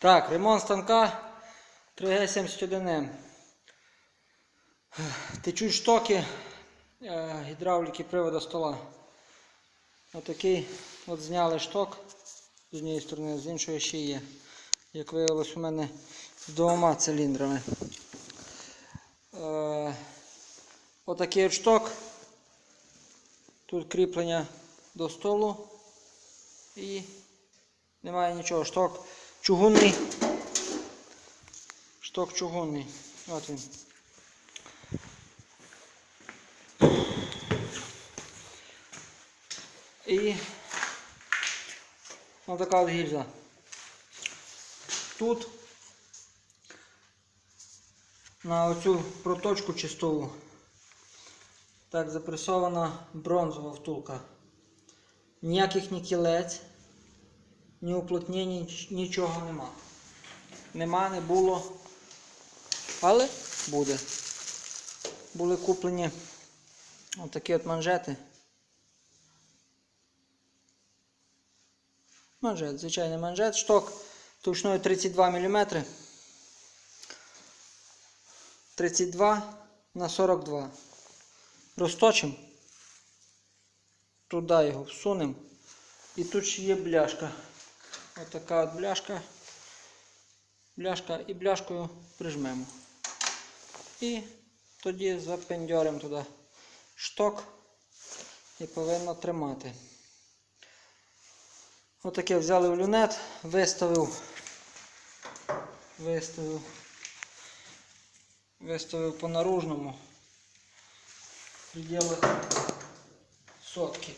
Так, ремонт станка 3Г71М. Течуть штоки е, гідравліки приводу стола. Отакий от зняли шток з однієї сторони, з іншої ще є. Як виявилось, у мене з двома циліндрами. Е, Отакий от шток. Тут кріплення до столу і немає нічого. Шток чугунний. Шток чугунний. От він. І ось така от гільза. Тут на оцю проточку чистову так запресована бронзова втулка. Ніяких ні кілець, ні уплотнень, ніч- нічого нема. Нема, не було. Але буде. Були куплені отакі от манжети. Манжет, звичайний манжет, шток товщиною 32 мм. 32 на 42. Розточимо. Туди його всунемо. І тут ще є бляшка. Отака от бляшка. Бляшка і бляшкою прижмемо. І тоді запендьоримо туди шток і повинно тримати. Отаке взяли в люнет, виставив, виставив, виставив по наружному. В пределах сотки.